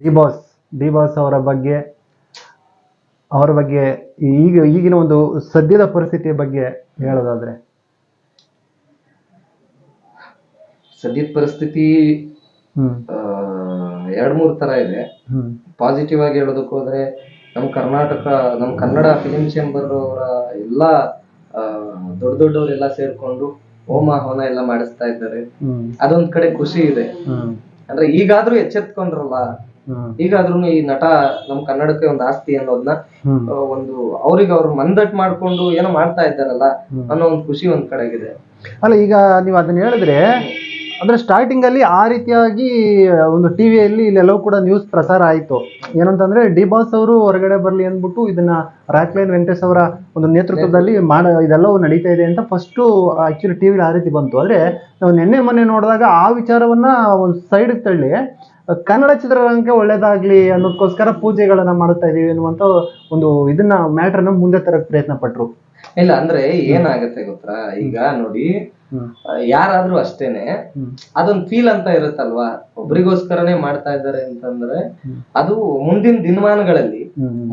D boss D boss ಅವರ ಬಗ್ಗೆ ಅವರ ಬಗ್ಗೆ ಈಗ ಈಗಿನ ಒಂದು ಸದ್ಯದ ಪರಿಸ್ಥಿತಿಯ ಬಗ್ಗೆ ಹೇಳೋದಾದ್ರೆ. ಸದ್ಯದ ಪರಿಸ್ಥಿತಿ ಎರಡ್ ಮೂರ್ ತರ ಇದೆ. ಪಾಸಿಟಿವ್ ಆಗಿ ಹೇಳೋದಕ್ಕೆ ಹೋದ್ರೆ ನಮ್ ಕರ್ನಾಟಕ ನಮ್ ಕನ್ನಡ ಫಿಲಿಂ ಚೇಂಬರ್ ಅವರ ಎಲ್ಲಾ ದೊಡ್ಡ ದೊಡ್ಡವರೆಲ್ಲ ಸೇರ್ಕೊಂಡು ಹೋಮ ಹವನ ಎಲ್ಲ ಮಾಡಿಸ್ತಾ ಇದ್ದಾರೆ. ಅದೊಂದ್ ಕಡೆ ಖುಷಿ ಇದೆ. ಅಂದ್ರೆ ಈಗಾದ್ರೂ ಎಚ್ಚೆತ್ಕೊಂಡ್ರಲ್ಲ ಈಗಾದ್ರೂ ಈ ನಟ ನಮ್ ಕನ್ನಡಕ್ಕೆ ಒಂದು ಆಸ್ತಿ ಅನ್ನೋದನ್ನ ಒಂದು ಅವ್ರಿಗೆ ಅವ್ರು ಮಂದಟ್ ಮಾಡ್ಕೊಂಡು ಏನೋ ಮಾಡ್ತಾ ಇದ್ದಾರಲ್ಲ. ಅನ್ನೋ ಒಂದು ಖುಷಿ ಒಂದ್ ಕಡೆಗಿದೆ. ಅಲ್ಲ ಈಗ ನೀವು ಅದನ್ನ ಹೇಳಿದ್ರೆ ಅಂದ್ರೆ ಸ್ಟಾರ್ಟಿಂಗ್ ಅಲ್ಲಿ ಆ ರೀತಿಯಾಗಿ ಒಂದು ಟಿವಿಯಲ್ಲಿ ಇಲ್ಲೆಲ್ಲವೂ ಕೂಡ ನ್ಯೂಸ್ ಪ್ರಸಾರ ಆಯ್ತು. ಏನಂತಂದ್ರೆ ಡಿ ಬಾಸ್ ಅವರು ಹೊರಗಡೆ ಬರಲಿ ಅಂದ್ಬಿಟ್ಟು ಇದನ್ನ ರಾಕ್ಲೈನ್ ವೆಂಕಟೇಶ್ ಅವರ ಒಂದು ನೇತೃತ್ವದಲ್ಲಿ ಮಾಡ ಇದೆಲ್ಲವೂ ನಡೀತಾ ಇದೆ ಅಂತ ಫಸ್ಟ್ ಆಕ್ಚುಲಿ ಟಿವಿಲಿ ಆ ರೀತಿ ಬಂತು. ಆದ್ರೆ ನಾವು ನಿನ್ನೆ ಮೊನ್ನೆ ನೋಡಿದಾಗ ಆ ವಿಚಾರವನ್ನ ಒಂದು ಸೈಡ್ ತಳ್ಳಿ ಕನ್ನಡ ಚಿತ್ರರಂಗಕ್ಕೆ ಒಳ್ಳೇದಾಗ್ಲಿ ಅನ್ನೋದಕ್ಕೋಸ್ಕರ ಪೂಜೆಗಳನ್ನ ಮಾಡ್ತಾ ಇದೀವಿ ಅನ್ನುವಂತ ಒಂದು ಇದನ್ನ ಮ್ಯಾಟ್ರನ್ನ ಮುಂದೆ ತರಕ್ ಪ್ರಯತ್ನ ಪಟ್ರು. ಇಲ್ಲ, ಅಂದ್ರೆ ಏನಾಗತ್ತೆ ಗೊತ್ತಾ? ಈಗ ನೋಡಿ ಯಾರಾದ್ರೂ ಅಷ್ಟೇನೆ. ಅದೊಂದ್ ಫೀಲ್ ಅಂತ ಇರುತ್ತಲ್ವಾ? ಒಬ್ರಿಗೋಸ್ಕರನೇ ಮಾಡ್ತಾ ಇದ್ದಾರೆ ಅಂತಂದ್ರೆ ಅದು ಮುಂದಿನ ದಿನಮಾನಗಳಲ್ಲಿ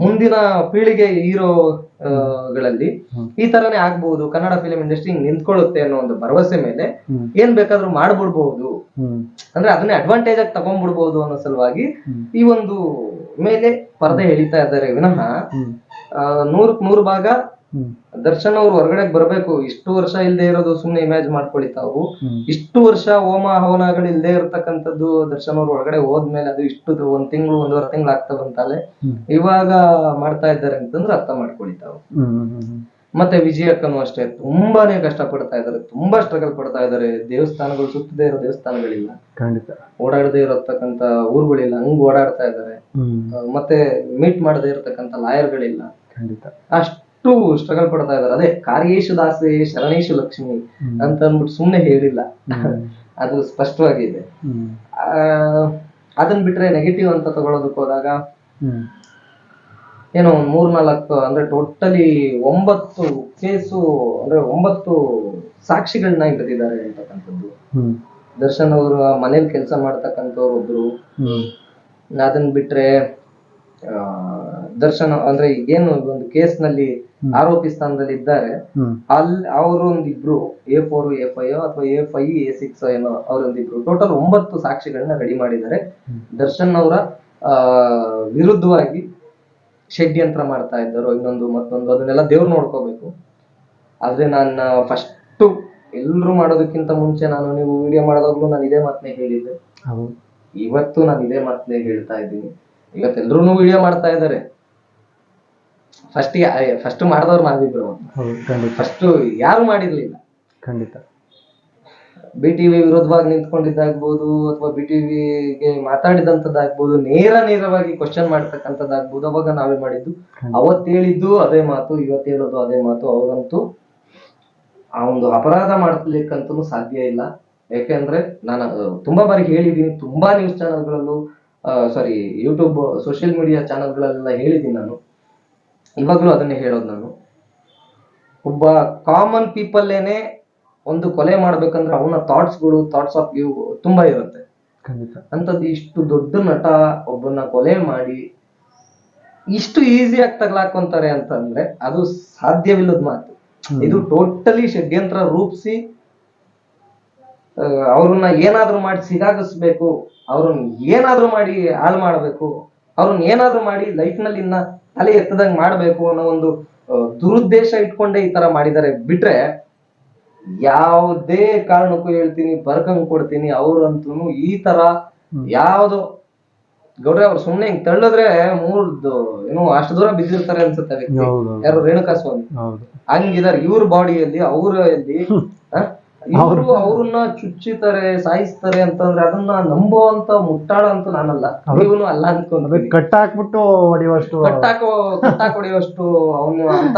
ಮುಂದಿನ ಪೀಳಿಗೆ ಹೀರೋ ಗಳಲ್ಲಿ ಈ ತರನೇ ಆಗ್ಬಹುದು ಕನ್ನಡ ಫಿಲಂ ಇಂಡಸ್ಟ್ರಿ ನಿಂತ್ಕೊಳ್ಳುತ್ತೆ ಅನ್ನೋ ಒಂದು ಭರವಸೆ ಮೇಲೆ ಏನ್ ಬೇಕಾದ್ರೂ ಮಾಡ್ಬಿಡ್ಬಹುದು ಅಂದ್ರೆ ಅದನ್ನೇ ಅಡ್ವಾಂಟೇಜ್ ಆಗಿ ತಗೊಂಡ್ಬಿಡ್ಬಹುದು ಅನ್ನೋ ಸಲುವಾಗಿ ಈ ಒಂದು ಮೇಲೆ ಪರದೆ ಎಳಿತಾ ಇದ್ದಾರೆ. ವಿನಃ ನೂರಕ್ ನೂರು ಭಾಗ ದರ್ಶನ್ ಅವ್ರು ಹೊರಗಡೆ ಬರ್ಬೇಕು. ಇಷ್ಟು ವರ್ಷ ಇಲ್ಲದೆ ಇರೋದು ಸುಮ್ನೆ ಇಮ್ಯಾಜ್ ಮಾಡ್ಕೊಳ್ಳಿ ತಾವು ಇಷ್ಟು ವರ್ಷ ಹೋಮ ಹವನಗಳು ಇಲ್ಲದೆ ಇರತಕ್ಕಂಥದ್ದು ದರ್ಶನ್ ಅವ್ರು ಹೊರಗಡೆ ಹೋದ್ಮೇಲೆ ಅದು ಇಷ್ಟು ಒಂದ್ ತಿಂಗಳು ಒಂದೂವರೆ ತಿಂಗಳು ಆಗ್ತಾ ಬಂತಲ್ಲೇ ಹ್ಮ್. ಇವಾಗ ಮಾಡ್ತಾ ಇದ್ದಾರೆ ಅಂತಂದ್ರೆ ಅರ್ಥ ಮಾಡ್ಕೊಳ್ಳಿ ತಾವು ಹ್ಮ್ ಹ್ಮ್ ಹ್ಮ್ ಮತ್ತೆ ವಿಜಯಕ್ಕನು ಅಷ್ಟೇ. ತುಂಬಾನೇ ಕಷ್ಟ ಪಡ್ತಾ ಇದ್ದಾರೆ. ತುಂಬಾ ಸ್ಟ್ರಗಲ್ ಪಡ್ತಾ ಇದ್ದಾರೆ. ದೇವಸ್ಥಾನಗಳು ಸುತ್ತದೇ ಇರೋ ದೇವಸ್ಥಾನಗಳಿಲ್ಲ. ಖಂಡಿತ. ಓಡಾಡದೇ ಇರತಕ್ಕಂತ ಊರುಗಳಿಲ್ಲ ಹಂಗ್ ಓಡಾಡ್ತಾ ಇದ್ದಾರೆ. ಮತ್ತೆ ಮೀಟ್ ಮಾಡದೇ ಇರತಕ್ಕಂತ ಲಾಯರ್ಗಳಿಲ್ಲ ಖಂಡಿತ. ಅಷ್ಟು ಸ್ಟ್ರಗಲ್ ಪಡ್ತಾ ಇದ್ದಾರೆ ಅದೇ ಕಾರ್ಯೇಶು ದಾಸೆ ಶರಣೇಶು ಲಕ್ಷ್ಮಿ ಅಂತ ಅಂದ್ಬಿಟ್ಟು ಸುಮ್ಮನೆ ಹೇಳಿಲ್ಲ. ಅದು ಸ್ಪಷ್ಟವಾಗಿದೆ ಹ್ಮ್. ಆ, ಅದನ್ ಬಿಟ್ರೆ ನೆಗೆಟಿವ್ ಅಂತ ತಗೊಳೋದಕ್ಕೆ ಹೋದಾಗ ಏನೋ ಒಂದ್ ಮೂರ್ ನಾಲ್ಕು ಅಂದ್ರೆ ಟೋಟಲಿ ಒಂಬತ್ತು ಕೇಸು ಅಂದ್ರೆ ಒಂಬತ್ತು ಸಾಕ್ಷಿಗಳನ್ನ ಹಿಡಿದಿದ್ದಾರೆ ಅಂತಕ್ಕಂಥದ್ದು. ದರ್ಶನ್ ಅವರು ಮನೇಲಿ ಕೆಲಸ ಮಾಡ್ತಕ್ಕಂಥವ್ರು ಒಬ್ರು. ಅದನ್ ಅದನ್ನ ಬಿಟ್ರೆ ಆ, ದರ್ಶನ್ ಅಂದ್ರೆ ಏನು ಒಂದು ಕೇಸ್ನಲ್ಲಿ ಆರೋಪಿ ಸ್ಥಾನದಲ್ಲಿ ಇದ್ದಾರೆ ಅಲ್ಲಿ ಅವರು ಒಂದಿಬ್ರು ಎ ಫೋರ್ ಎ ಫೈವ್ ಅಥವಾ ಎ ಫೈ ಎ ಸಿಕ್ಸ್ ಏನೋ ಅವರೊಂದಿಬ್ರು ಟೋಟಲ್ ಒಂಬತ್ತು ಸಾಕ್ಷಿಗಳನ್ನ ರೆಡಿ ಮಾಡಿದ್ದಾರೆ. ದರ್ಶನ್ ಅವರ ವಿರುದ್ಧವಾಗಿ ಷಡ್ಯಂತ್ರ ಮಾಡ್ತಾ ಇದ್ದರು. ಇನ್ನೊಂದು ಮತ್ತೊಂದು ಅದನ್ನೆಲ್ಲ ದೇವ್ರು ನೋಡ್ಕೋಬೇಕು. ಆದ್ರೆ ನಾನು ಫಸ್ಟ್ ಎಲ್ರು ಮಾಡೋದಕ್ಕಿಂತ ಮುಂಚೆ ನಾನು ನೀವು ವಿಡಿಯೋ ಮಾಡಿದಾಗ್ಲೂ ನಾನು ಇದೇ ಮಾತನ್ನೇ ಹೇಳಿದ್ದೆ. ಇವತ್ತು ನಾನು ಇದೇ ಮಾತನ್ನೇ ಹೇಳ್ತಾ ಇದ್ದೀನಿ. ಇವತ್ತೆಲ್ರೂ ವಿಡಿಯೋ ಮಾಡ್ತಾ ಇದ್ದಾರೆ. ಫಸ್ಟ್ ಫಸ್ಟ್ ಮಾಡಿದವ್ರು ಮಾಡಿದ್ರು ಫಸ್ಟ್ ಯಾರು ಮಾಡಿರ್ಲಿಲ್ಲ. ಖಂಡಿತ. ಬಿ ಟಿವಿ ವಿರೋಧವಾಗಿ ನಿಂತ್ಕೊಂಡಿದ್ದಾಗ್ಬೋದು ಅಥವಾ ಬಿ ಟಿವಿಗೆ ಮಾತಾಡಿದಂಥದ್ದಾಗ್ಬೋದು ನೇರ ನೇರವಾಗಿ ಕ್ವಶನ್ ಮಾಡ್ತಕ್ಕಂಥದ್ದಾಗ್ಬೋದು ಅವಾಗ ನಾವೇ ಮಾಡಿದ್ದು. ಅವತ್ತು ಹೇಳಿದ್ದು ಅದೇ ಮಾತು ಇವತ್ತು ಹೇಳೋದು ಅದೇ ಮಾತು ಅವರಂತೂ ಆ ಒಂದು ಅಪರಾಧ ಮಾಡ್ಲಿಕ್ಕಂತೂ ಸಾಧ್ಯ ಇಲ್ಲ. ಯಾಕೆಂದ್ರೆ ನಾನು ತುಂಬಾ ಬಾರಿ ಹೇಳಿದ್ದೀನಿ ತುಂಬಾ ನ್ಯೂಸ್ ಚಾನೆಲ್ಗಳಲ್ಲೂ ಸಾರಿ ಯೂಟ್ಯೂಬ್ ಸೋಷಿಯಲ್ ಮೀಡಿಯಾ ಚಾನೆಲ್ಗಳಲ್ಲೆಲ್ಲ ಹೇಳಿದ್ದೀನಿ ನಾನು. ಇವಾಗಲೂ ಅದನ್ನೇ ಹೇಳೋದು ನಾನು. ಒಬ್ಬ ಕಾಮನ್ ಪೀಪಲ್ಲೇನೆ ಒಂದು ಕೊಲೆ ಮಾಡ್ಬೇಕಂದ್ರೆ ಅವನ ಥಾಟ್ಸ್ಗಳು ಥಾಟ್ಸ್ ಆಫ್ ವ್ಯೂ ತುಂಬಾ ಇರುತ್ತೆ. ಅಂಥದ್ದು ಇಷ್ಟು ದೊಡ್ಡ ನಟ ಒಬ್ಬನ ಕೊಲೆ ಮಾಡಿ ಇಷ್ಟು ಈಸಿಯಾಗಿ ತಗ್ಲಾಕೊಂತಾರೆ ಅಂತಂದ್ರೆ ಅದು ಸಾಧ್ಯವಿಲ್ಲದ ಮಾತು. ಇದು ಟೋಟಲಿ ಷಡ್ಯಂತ್ರ ರೂಪಿಸಿ ಅವ್ರನ್ನ ಏನಾದ್ರೂ ಮಾಡಿ ಸಿಗಾಗಿಸ್ಬೇಕು ಅವ್ರನ್ನ ಏನಾದ್ರೂ ಮಾಡಿ ಹಾಳು ಮಾಡ್ಬೇಕು ಅವ್ರನ್ನ ಏನಾದ್ರೂ ಮಾಡಿ ಲೈಫ್ನಲ್ಲಿ ಇನ್ನ ತಲೆ ಎತ್ತದಂಗ್ ಮಾಡ್ಬೇಕು ಅನ್ನೋ ಒಂದು ದುರುದ್ದೇಶ ಇಟ್ಕೊಂಡೇ ಈ ತರ ಮಾಡಿದ್ದಾರೆ. ಬಿಟ್ರೆ ಯಾವುದೇ ಕಾರಣಕ್ಕೂ ಹೇಳ್ತೀನಿ ಬರ್ಕಂಗ್ ಕೊಡ್ತೀನಿ ಅವ್ರಂತೂ ಈ ತರ. ಯಾವ್ದು. ಗೌಡ್ರೆ ಅವ್ರು ಸುಮ್ನೆ ಹಿಂಗ್ ತಳ್ಳಿದ್ರೆ ಮೂರ್ದು ಏನು ಅಷ್ಟು ದೂರ ಬಿದ್ದಿರ್ತಾರೆ ಅನ್ಸುತ್ತೆ ವ್ಯಕ್ತಿ. ಯಾರು ರೇಣುಕಾ ಸ್ವಾಮಿ ಹಂಗಿದಾರೆ. ಇವ್ರ ಬಾಡಿಯಲ್ಲಿ ಅವರಲ್ಲಿ ಇವರು ಅವ್ರನ್ನ ಚುಚ್ಚಿತಾರೆ ಸಾಯಿಸ್ತಾರೆ ಅಂತಂದ್ರೆ ಅದನ್ನ ನಂಬುವಂತ ಮುಟ್ಟಾಳ ಅಂತ ನಾನಲ್ಲ. ಇವನು ಅಲ್ಲ ಅದು ಕಟ್ಟಾಕ್ಬಿಟ್ಟು ಕಟ್ ಹಾಕ್ಬಿಟ್ಟು ಹೊಡೆಯುವಷ್ಟು ಕಟ್ಟಾಕೋ ಕಟ್ಟಾಕ್ ಹೊಡೆಯುವಷ್ಟು ಅವನು ಅಂತ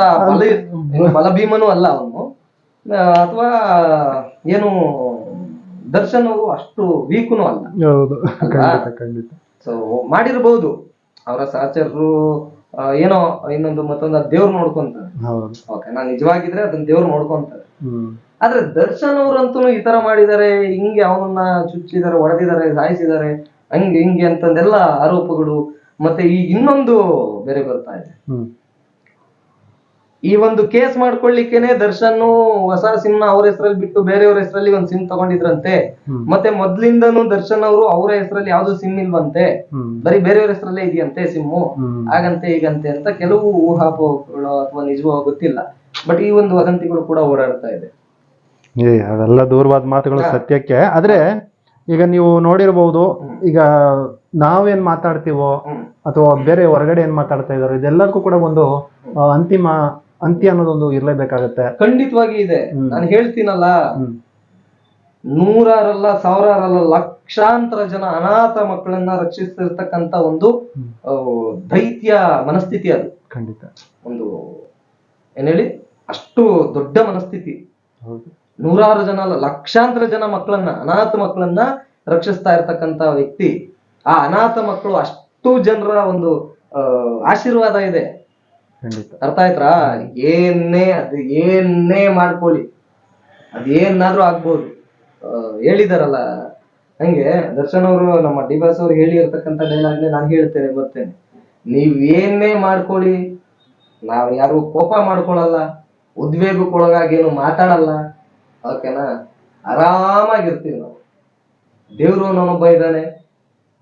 ಬಲಭೀಮನು ಅಲ್ಲ ಅವನು. ಅಥವಾ ಏನು ದರ್ಶನ್ ಅವರು ಅಷ್ಟು ವೀಕುನು ಅಲ್ಲ. ಹೌದು. ಸೊ ಮಾಡಿರ್ಬಹುದು ಅವರ ಸಹಚರರು ಏನೋ ಇನ್ನೊಂದು ಮತ್ತೊಂದು ದೇವ್ರು ನೋಡ್ಕೊಂತಾರೆ. ಓಕೆ ನಾನು ನಿಜವಾಗಿದ್ರೆ ಅದನ್ನ ದೇವ್ರು ನೋಡ್ಕೊಂತಾರೆ. ಆದ್ರೆ ದರ್ಶನ್ ಅವ್ರಂತೂ ಈ ತರ ಮಾಡಿದ್ದಾರೆ ಹಿಂಗೆ ಅವನನ್ನ ಚುಚ್ಚಿದ್ದಾರೆ ಹೊಡೆದಿದ್ದಾರೆ ಸಾಯಿಸಿದ್ದಾರೆ ಹಂಗೆ ಹಿಂಗೆ ಅಂತಂದೆಲ್ಲ ಆರೋಪಗಳು. ಮತ್ತೆ ಈ ಇನ್ನೊಂದು ಬೇರೆ ಬರ್ತಾ ಇದೆ. ಈ ಒಂದು ಕೇಸ್ ಮಾಡ್ಕೊಳ್ಳಿಕ್ಕೆನೆ ದರ್ಶನ್ ಹೊಸ ಸಿಮ್ನ ಅವ್ರ ಹೆಸರಲ್ಲಿ ಬಿಟ್ಟು ಬೇರೆಯವ್ರ ಹೆಸರಲ್ಲಿ ಒಂದು ಸಿಮ್ ತಗೊಂಡಿದ್ರಂತೆ. ಮತ್ತೆ ಮೊದ್ಲಿಂದನು ದರ್ಶನ್ ಅವರು ಅವರ ಹೆಸರಲ್ಲಿ ಯಾವ್ದು ಸಿಮ್ ಇಲ್ವಂತೆ. ಬರೀ ಬೇರೆಯವ್ರ ಹೆಸರಲ್ಲೇ ಇದೆಯಂತೆ ಸಿಮ್ ಹಾಗಂತೆ ಹೀಗಂತೆ ಅಂತ ಕೆಲವು ಊಹಾಪೋಹಗಳು ಅಥವಾ ನಿಜವೋ ಗೊತ್ತಿಲ್ಲ. ಬಟ್ ಈ ಒಂದು ವದಂತಿಗಳು ಕೂಡ ಓಡಾಡ್ತಾ ಇದೆ. ಏ ಅವೆಲ್ಲ ದೂರವಾದ ಮಾತುಗಳು ಸತ್ಯಕ್ಕೆ. ಆದ್ರೆ ಈಗ ನೀವು ನೋಡಿರಬಹುದು ಈಗ ನಾವೇನ್ ಮಾತಾಡ್ತೀವೋ ಅಥವಾ ಬೇರೆ ಹೊರಗಡೆ ಏನ್ ಮಾತಾಡ್ತಾ ಇದಾರೋ ಇದೆಲ್ಲದಕ್ಕೂ ಕೂಡ ಒಂದು ಆ, ಅಂತಿಮ ಅಂತ್ಯ ಅನ್ನೋದೊಂದು ಇರ್ಲೇಬೇಕಾಗತ್ತೆ. ಖಂಡಿತವಾಗಿ ಇದೆ. ಹ್ಮ್. ನಾನು ಹೇಳ್ತೀನಲ್ಲ ಹ್ಮ್. ನೂರಾರಲ್ಲ ಸಾವಿರಾರಲ್ಲ ಲಕ್ಷಾಂತರ ಜನ ಅನಾಥ ಮಕ್ಕಳನ್ನ ರಕ್ಷಿಸ್ತಿರ್ತಕ್ಕಂತ ಒಂದು. ಆ, ದೈತ್ಯ ಮನಸ್ಥಿತಿ ಅದು. ಖಂಡಿತ. ಒಂದು ಏನ್ ಹೇಳಿ? ಅಷ್ಟು ದೊಡ್ಡ ಮನಸ್ಥಿತಿ. ಹೌದು. ನೂರಾರು ಜನ ಅಲ್ಲ ಲಕ್ಷಾಂತರ ಜನ ಮಕ್ಕಳನ್ನ ಅನಾಥ ಮಕ್ಕಳನ್ನ ರಕ್ಷಿಸ್ತಾ ಇರ್ತಕ್ಕಂತ ವ್ಯಕ್ತಿ. ಆ ಅನಾಥ ಮಕ್ಕಳು ಅಷ್ಟು ಜನರ ಒಂದು ಆಶೀರ್ವಾದ ಇದೆ. ಅರ್ಥ ಆಯ್ತಾ ಏನೇ ಅದು ಏನೇ ಮಾಡ್ಕೊಳ್ಳಿ. ಅದೇನಾದ್ರೂ ಆಗ್ಬೋದು. ಹೇಳಿದಾರಲ್ಲ ಹಂಗೆ ದರ್ಶನ್ ಅವರು ನಮ್ಮ ಡಿ ಬಾಸ್ ಅವ್ರು ಹೇಳಿರ್ತಕ್ಕಂಥ ಡೈಲಾಗ್ನೆ ನಾನು ಹೇಳ್ತೇನೆ ಬರ್ತೇನೆ. ನೀವ್ ಏನೇ ಮಾಡ್ಕೊಳ್ಳಿ ನಾವ್ ಯಾರು ಕೋಪ ಮಾಡ್ಕೊಳಲ್ಲ ಉದ್ವೇಗಕ್ಕೊಳಗಾಗಿ ಏನು ಮಾತಾಡಲ್ಲ ಓಕೆನಾ ಆರಾಮಾಗಿರ್ತೀವಿ ನಾವು. ದೇವರು ನಮ್ಮೊಬ್ಬ ಇದ್ದಾನೆ.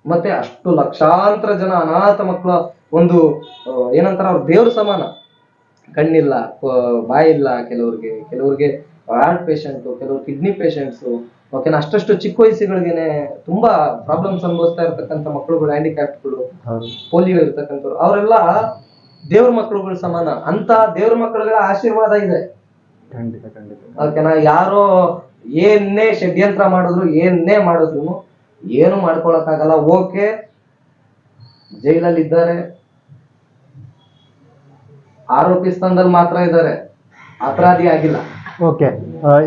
ಮತ್ತೆ ಅಷ್ಟು ಲಕ್ಷಾಂತರ ಜನ ಅನಾಥ ಮಕ್ಕಳ ಒಂದು ಏನಂತಾರ ಅವ್ರ ದೇವ್ರ ಸಮಾನ. ಕಣ್ಣಿಲ್ಲ ಬಾಯಿಲ್ಲ ಕೆಲವ್ರಿಗೆ. ಕೆಲವ್ರಿಗೆ ಹಾರ್ಟ್ ಪೇಷಂಟ್ ಕೆಲವ್ರು ಕಿಡ್ನಿ ಪೇಷಂಟ್ಸು ಓಕೆನಾ ಅಷ್ಟಷ್ಟು ಚಿಕ್ಕ ವಯಸ್ಸುಗಳಿಗೆನೆ ತುಂಬಾ ಪ್ರಾಬ್ಲಮ್ಸ್ ಅನುಭವಿಸ್ತಾ ಇರ್ತಕ್ಕಂಥ ಮಕ್ಕಳುಗಳು ಹ್ಯಾಂಡಿಕ್ಯಾಪ್ಟ್ಗಳು ಪೋಲಿಯೋ ಇರ್ತಕ್ಕಂಥವ್ರು. ಅವರೆಲ್ಲ ದೇವ್ರ ಮಕ್ಕಳುಗಳ ಸಮಾನ. ಅಂತ ದೇವ್ರ ಮಕ್ಕಳುಗಳ ಆಶೀರ್ವಾದ ಇದೆ. ಖಂಡಿತ ನಾ ಓಕೆನಾ ಯಾರೋ ಏನೇ ಷಡ್ಯಂತ್ರ ಮಾಡಿದ್ರು ಏನೇ ಮಾಡಿದ್ರು ಏನು ಮಾಡ್ಕೊಳಕ್ಕಾಗಲ್ಲ. ಓಕೆ ಜೈಲಲ್ಲಿ ಇದ್ದಾರೆ ಆರೋಪಿ ಸ್ಥಾನದಲ್ಲಿ ಮಾತ್ರ ಇದ್ದಾರೆ. ಅಪರಾಧಿ ಆಗಿಲ್ಲ. ಓಕೆ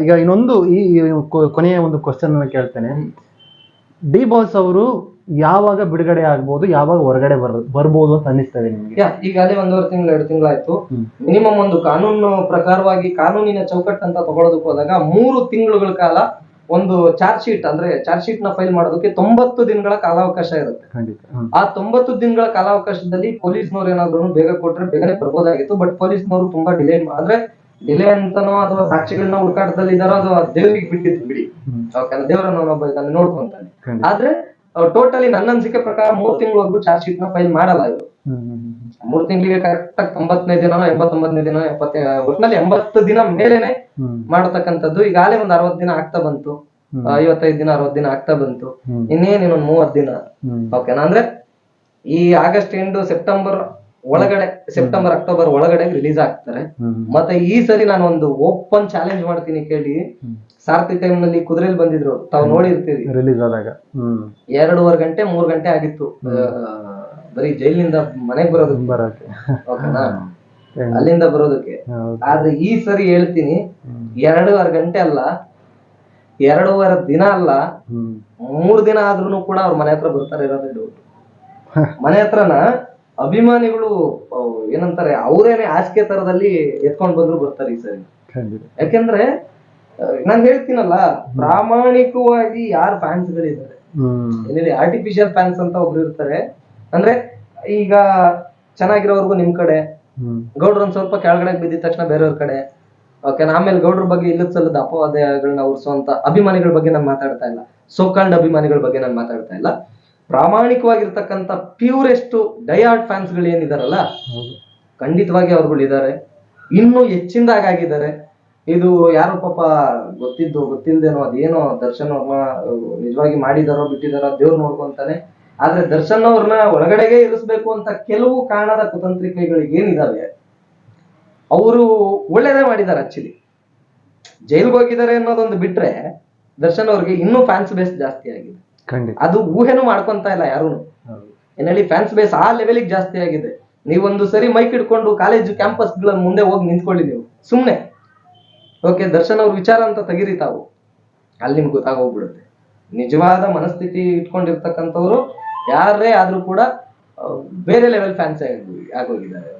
ಈಗ ಇನ್ನೊಂದು ಈ ಕೊನೆಯ ಒಂದು ಕ್ವಶನ್ ಕೇಳ್ತೇನೆ. ಡಿ ಬಾಸ್ ಅವರು ಯಾವಾಗ ಬಿಡುಗಡೆ ಆಗ್ಬೋದು ಯಾವಾಗ ಹೊರಗಡೆ ಬರ್ ಬರ್ಬೋದು ಅಂತ ಅನ್ನಿಸ್ತದೆ ನಿಮ್ಗೆ? ಯಾ ಈಗಾಗಲೇ ಒಂದೂವರೆ ತಿಂಗಳು ಎರಡು ತಿಂಗಳಾಯ್ತು. ಮಿನಿಮಮ್ ಒಂದು ಕಾನೂನು ಪ್ರಕಾರವಾಗಿ ಕಾನೂನಿನ ಚೌಕಟ್ಟು ಅಂತ ತಗೊಳೋದಕ್ಕೆ ಹೋದಾಗ ಮೂರು ತಿಂಗಳುಗಳ ಕಾಲ ಒಂದು ಚಾರ್ಜ್ ಶೀಟ್ ಅಂದ್ರೆ ಚಾರ್ಜ್ ಶೀಟ್ನ ಫೈಲ್ ಮಾಡೋದಕ್ಕೆ ತೊಂಬತ್ತು ದಿನಗಳ ಕಾಲಾವಕಾಶ ಇರುತ್ತೆ. ಆ ತೊಂಬತ್ತು ದಿನಗಳ ಕಾಲಾವಕಾಶದಲ್ಲಿ ಪೊಲೀಸ್ನವ್ರು ಏನಾದ್ರು ಬೇಗ ಕೊಟ್ರೆ ಬೇಗನೆ ಬರ್ಬೋದಾಗಿತ್ತು ಬಟ್ ಪೊಲೀಸ್ನವರು ತುಂಬಾ ಡಿಲೇ ಅಂದ್ರೆ ಡಿಲೇ ಅಂತನೋ ಅಥವಾ ಸಾಕ್ಷಿಗಳನ್ನ ಹುಡುಕಾಟದಲ್ಲಿ ಇದಾರೋ ಅದು ದೇವರಿಗೆ ಬಿಟ್ಟಿದ್ದು ಬಿಡಿ. ದೇವರನ್ನ ಒಬ್ಬ ಇದ್ದಾನೆ ನೋಡ್ಕೊಂತಾನೆ. ಖಂಡಿತ. ಆದ್ರೆ ಟೋಟಲಿ ನನ್ನ ಅನ್ಸಿಕೆ ಪ್ರಕಾರ ಮೂರ್ ತಿಂಗಳವರೆಗೂ ಚಾರ್ಜ್ ಶೀಟ್ನ ಫೈಲ್ ಮಾಡಲ್ಲ ಇವರು. ಮೂರ್ ತಿಂಗಳಿಗೆ ಕರೆಕ್ಟ್ ಆಗಿ ತೊಂಬತ್ತನೇ ದಿನ ಎಂಬತ್ತೊಂಬತ್ತನೇ ದಿನ ಎಪ್ಪತ್ತ ಒಟ್ಟಿನಲ್ಲಿ ಎಂಬತ್ತು ದಿನ ಮೇಲೆನೆ. ಮಾಡತಕ್ಕಂಥದ್ದು ಈಗಾಗಲೇ ಒಂದ್ ಅರವತ್ ದಿನ ಆಗ್ತಾ ಬಂತು. ಐವತ್ತೈದು ದಿನ ಅರವತ್ ದಿನ ಆಗ್ತಾ ಬಂತು ಇನ್ನೇನು ಇನ್ನೊಂದ್ ಮೂವತ್ ದಿನ. ಓಕೆನಾ ಅಂದ್ರೆ ಈ ಆಗಸ್ಟ್ ಎಂಡ್ ಸೆಪ್ಟೆಂಬರ್ ಒಳಗಡೆ ಸೆಪ್ಟೆಂಬರ್ ಅಕ್ಟೋಬರ್ ಒಳಗಡೆ ರಿಲೀಸ್ ಆಗ್ತಾರೆ. ಮತ್ತೆ ಈ ಸರಿ ನಾನು ಒಂದು ಓಪನ್ ಚಾಲೆಂಜ್ ಮಾಡ್ತೀನಿ ಕೇಳಿ. ಸಾರ್ಥಿ ಟೈಮ್ನಲ್ಲಿ ಕುದುರೆಲ್ ಬಂದಿದ್ರು. ತಾವು ನೋಡಿರ್ತೀರಿ. ರಿಲೀಸ್ ಆದಾಗ. ಎರಡೂವರೆ ಗಂಟೆ ಮೂರ್ ಗಂಟೆ ಆಗಿತ್ತು. ಬರೀ ಜೈಲಿನಿಂದ ಮನೆಗ್ ಬರೋದು ಬರೋಕೆ ಓಕೆನಾ. ಅಲ್ಲಿಂದ ಬರೋದಕ್ಕೆ. ಆದ್ರೆ ಈ ಸರಿ ಹೇಳ್ತೀನಿ. ಎರಡೂವರೆ ಗಂಟೆ ಅಲ್ಲ ಎರಡೂವರೆ ದಿನ ಅಲ್ಲ. ಮೂರ್ ದಿನ ಆದ್ರೂ ಕೂಡ ಅವ್ರ ಮನೆ ಹತ್ರ ಬರ್ತಾರೆ ಇರೋದೇ ಡೌಟ್ ಮನೆ ಹತ್ರನ? ಅಭಿಮಾನಿಗಳು ಏನಂತಾರೆ ಅವರೇನೆ ಆಚಿಕೆ ತರದಲ್ಲಿ ಎತ್ಕೊಂಡ್ ಬಂದ್ರು ಬರ್ತಾರೆ ಈ ಸರಿ. ಯಾಕೆಂದ್ರೆ ನಾನು ಹೇಳ್ತೀನಲ್ಲ ಪ್ರಾಮಾಣಿಕವಾಗಿ ಯಾರು ಫ್ಯಾನ್ಸ್ ಗಳಿದ್ದಾರೆ. ಏನಿದೆ ಆರ್ಟಿಫಿಷಿಯಲ್ ಫ್ಯಾನ್ಸ್ ಅಂತ ಒಬ್ರು ಇರ್ತಾರೆ. ಅಂದ್ರೆ ಈಗ ಚೆನ್ನಾಗಿರೋರ್ಗು ನಿಮ್ ಕಡೆ ಗೌಡ್ರನ್ ಒಂದ್ ಸ್ವಲ್ಪ ಕೆಳಗಡೆ ಬಿದ್ದಿದ ತಕ್ಷಣ ಬೇರೆಯವ್ರ ಕಡೆ. ಓಕೆ ಆಮೇಲೆ ಗೌಡ್ರ ಬಗ್ಗೆ ಇಲ್ಲದ ಸಲ್ಲದ ಅಪವಾದಗಳನ್ನ ಉರ್ಸುವಂತ ಅಭಿಮಾನಿಗಳ ಬಗ್ಗೆ ನಾನು ಮಾತಾಡ್ತಾ ಇಲ್ಲ. ಸೋಕಾಂಡ್ ಅಭಿಮಾನಿಗಳ ಬಗ್ಗೆ ನಾನು ಮಾತಾಡ್ತಾ ಇಲ್ಲ. ಪ್ರಾಮಾಣಿಕವಾಗಿರ್ತಕ್ಕಂಥ ಪ್ಯೂರೆಸ್ಟ್ ಡಯಾರ್ಡ್ ಫ್ಯಾನ್ಸ್ಗಳು ಏನಿದಾರಲ್ಲ ಖಂಡಿತವಾಗಿ ಅವ್ರುಗಳು ಇದ್ದಾರೆ ಇನ್ನೂ ಹೆಚ್ಚಿನದಾಗಿದ್ದಾರೆ ಇದು ಯಾರು ಪಾಪ ಗೊತ್ತಿದ್ದು ಗೊತ್ತಿಲ್ಲದೇನೋ ಅದೇನೋ ದರ್ಶನ್ ಅವ್ರನ್ನ ನಿಜವಾಗಿ ಮಾಡಿದಾರೋ ಬಿಟ್ಟಿದಾರೋ ದೇವ್ರು ನೋಡ್ಕೊಂತಾನೆ. ಆದ್ರೆ ದರ್ಶನ್ ಅವ್ರನ್ನ ಒಳಗಡೆಗೆ ಇರಿಸ್ಬೇಕು ಅಂತ ಕೆಲವು ಕಾರಣದ ಕುತಂತ್ರಿಕೆಗಳಿಗೆ ಏನಿದಾವೆ ಅವರು ಒಳ್ಳೇದೇ ಮಾಡಿದ್ದಾರೆ ಆಕ್ಚುಲಿ ಜೈಲ್ಗೆ ಹೋಗಿದ್ದಾರೆ ಅನ್ನೋದೊಂದು ಬಿಟ್ರೆ ದರ್ಶನ್ ಅವ್ರಿಗೆ ಇನ್ನೂ ಫ್ಯಾನ್ಸ್ ಬೇಸ್ ಜಾಸ್ತಿ ಆಗಿದೆ. ಖಂಡಿತ. ಅದು ಊಹೆನೂ ಮಾಡ್ಕೊಂತ ಇಲ್ಲ ಯಾರು. ಏನ್ ಹೇಳಿ ಫ್ಯಾನ್ಸ್ ಬೇಸ್ ಆ ಲೆವೆಲಿಗೆ ಜಾಸ್ತಿ ಆಗಿದೆ. ನೀವೊಂದು ಸರಿ ಮೈಕ್ ಹಿಡ್ಕೊಂಡು ಕಾಲೇಜ್ ಕ್ಯಾಂಪಸ್ಗಳ ಮುಂದೆ ಹೋಗಿ ನಿಂತ್ಕೊಳ್ಳಿ ನೀವು. ಸುಮ್ನೆ. ಓಕೆ ದರ್ಶನ್ ಅವ್ರ ವಿಚಾರ ಅಂತ ತೆಗಿರಿ ತಾವು. ಅಲ್ಲಿ ನಿಮ್ಗೆ ಗೊತ್ತಾಗೋಗ್ಬಿಡುತ್ತೆ. ನಿಜವಾದ ಮನಸ್ಥಿತಿ ಇಟ್ಕೊಂಡಿರ್ತಕ್ಕಂಥವ್ರು ಯಾರೇ ಆದ್ರೂ ಕೂಡ ಬೇರೆ ಲೆವೆಲ್ ಫ್ಯಾನ್ಸ್ ಆಗೋಗಿದ್ದಾರೆ.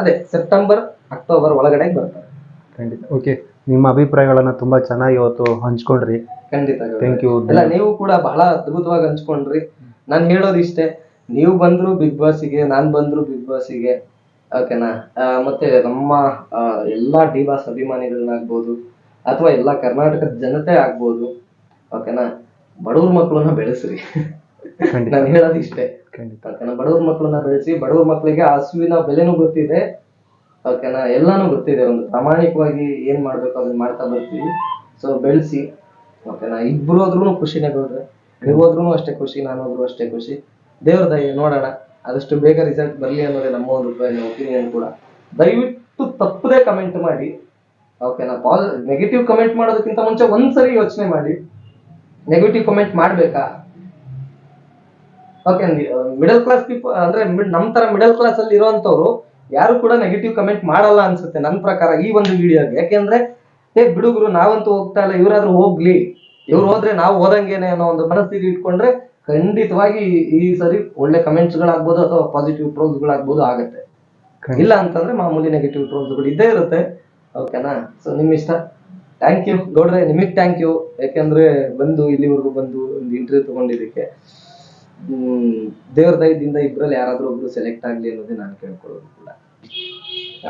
ಅದೇ ಸೆಪ್ಟೆಂಬರ್ ಅಕ್ಟೋಬರ್ ಒಳಗಡೆ ಬರ್ತಾರೆ. ಖಂಡಿತ. ಓಕೆ ನಿಮ್ಮ ಅಭಿಪ್ರಾಯಗಳನ್ನ ತುಂಬಾ ಚೆನ್ನಾಗಿ ಇವತ್ತು ಹಂಚ್ಕೊಂಡ್ರಿ. ಖಂಡಿತ ಥ್ಯಾಂಕ್ ಯು ಇಲ್ಲ ನೀವು ಕೂಡ ಬಹಳ ಅದ್ಭುತವಾಗಿ ಹಂಚ್ಕೊಂಡ್ರಿ. ನಾನು ಹೇಳೋದು ಇಷ್ಟೇ ನೀವು ಬಂದ್ರು ಬಿಗ್ ಬಾಸ್ಗೆ ನಾನ್ ಬಂದ್ರು ಬಿಗ್ ಬಾಸ್ಗೆ ಓಕೆನಾ ಮತ್ತೆ ನಮ್ಮ ಎಲ್ಲಾ ಡಿ ಬಾಸ್ ಅಭಿಮಾನಿಗಳನ್ನಾಗ್ಬೋದು ಅಥವಾ ಎಲ್ಲಾ ಕರ್ನಾಟಕದ ಜನತೆ ಆಗ್ಬೋದು ಓಕೆನಾ ಬಡವ್ರ ಮಕ್ಕಳನ್ನ ಬೆಳೆಸ್ರಿ. ನಾನು ಹೇಳೋದು ಇಷ್ಟೇ ಖಂಡಿತ ಓಕೆನಾ ಬಡವ್ರ ಮಕ್ಕಳನ್ನ ಬೆಳೆಸಿ ಬಡವ್ರ ಮಕ್ಕಳಿಗೆ ಹಸುವಿನ ಬೆಲೆನೂ ಗೊತ್ತಿದೆ ಓಕೆನಾ? ಎಲ್ಲಾನು ಗೊತ್ತಿದೆ, ಒಂದು ಪ್ರಾಮಾಣಿಕವಾಗಿ ಏನ್ ಮಾಡ್ಬೇಕು ಅದನ್ನ ಮಾಡ್ತಾ ಬರ್ತೀವಿ. ಸೊ ಬೆಳೆಸಿ, ಓಕೆನಾ? ಇಬ್ರು ಹೋದ್ರು ಖುಷಿನೇ ಗೌಡ್ರೆ. ನೀವು ಹೋದ್ರು ಅಷ್ಟೇ ಖುಷಿ, ನಾನು ಹೋದ್ರು ಅಷ್ಟೇ ಖುಷಿ. ದೇವ್ರ ದಯ, ನೋಡೋಣ. ಆದಷ್ಟು ಬೇಗ ರಿಸಲ್ಟ್ ಬರಲಿ ಅನ್ನೋದೇ ನಮ್ಮ ಒಂದು ಒಪಿನಿಯನ್ ಕೂಡ. ದಯವಿಟ್ಟು ತಪ್ಪದೇ ಕಮೆಂಟ್ ಮಾಡಿ. ಓಕೆನಾ? ಪಾಸ್ ನೆಗೆಟಿವ್ ಕಮೆಂಟ್ ಮಾಡೋದಕ್ಕಿಂತ ಮುಂಚೆ ಒಂದ್ಸರಿ ಯೋಚನೆ ಮಾಡಿ. ನೆಗೆಟಿವ್ ಕಮೆಂಟ್ ಮಾಡ್ಬೇಕಾ? ಓಕೆ ಮಿಡಲ್ ಕ್ಲಾಸ್ ಪೀಪಲ್ ಅಂದ್ರೆ ನಮ್ ತರ ಮಿಡಲ್ ಕ್ಲಾಸ್ ಅಲ್ಲಿ ಇರುವಂತವ್ರು ಯಾರು ಕೂಡ ನೆಗೆಟಿವ್ ಕಮೆಂಟ್ ಮಾಡಲ್ಲ ಅನ್ಸುತ್ತೆ ನನ್ನ ಪ್ರಕಾರ ಈ ಒಂದು ವಿಡಿಯೋಗೆ ಯಾಕೆಂದ್ರೆ ಏ ಬಿಡುಗರು ನಾವಂತೂ ಹೋಗ್ತಾ ಇಲ್ಲ ಇವರಾದ್ರೂ ಹೋಗ್ಲಿ. ಇವ್ರು ಹೋದ್ರೆ ನಾವು ಹೋದಂಗೇನೆ ಅನ್ನೋ ಒಂದು ಮನಸ್ಥಿತಿ ಇಟ್ಕೊಂಡ್ರೆ ಖಂಡಿತವಾಗಿ ಈ- ಸರಿ ಒಳ್ಳೆ ಕಮೆಂಟ್ಸ್ ಗಳಾಗ್ಬೋದು ಅಥವಾ ಪಾಸಿಟಿವ್ ಟ್ರೋಲ್ಸ್ ಗಳಾಗ್ಬೋದು ಆಗತ್ತೆ. ಇಲ್ಲ ಅಂತಂದ್ರೆ ಮಾಮೂಲಿ ನೆಗೆಟಿವ್ ಟ್ರೋಲ್ಸ್ಗಳು ಇದ್ದೇ ಇರುತ್ತೆ. ಓಕೆನಾ ಸೊ ನಿಮ್ ಇಷ್ಟ? ಥ್ಯಾಂಕ್ ಯು ಗೌಡ್ರೆ ನಿಮಗ್ ಥ್ಯಾಂಕ್ ಯು ಯಾಕೆಂದ್ರೆ ಬಂದು ಇಲ್ಲಿವರೆಗೂ ಬಂದು ಒಂದು ಇಂಟರ್ವ್ಯೂ ತಗೊಂಡಿದ್ದಕ್ಕೆ. ದೇವ್ರ ದಯದಿಂದ ಇಬ್ರಲ್ಲಿ ಯಾರಾದ್ರೂ ಒಬ್ರು ಸೆಲೆಕ್ಟ್ ಆಗ್ಲಿ ಅನ್ನೋದೇ ನಾನು ಕೇಳ್ಕೊಳ್ಳೋದು ಕೂಡ.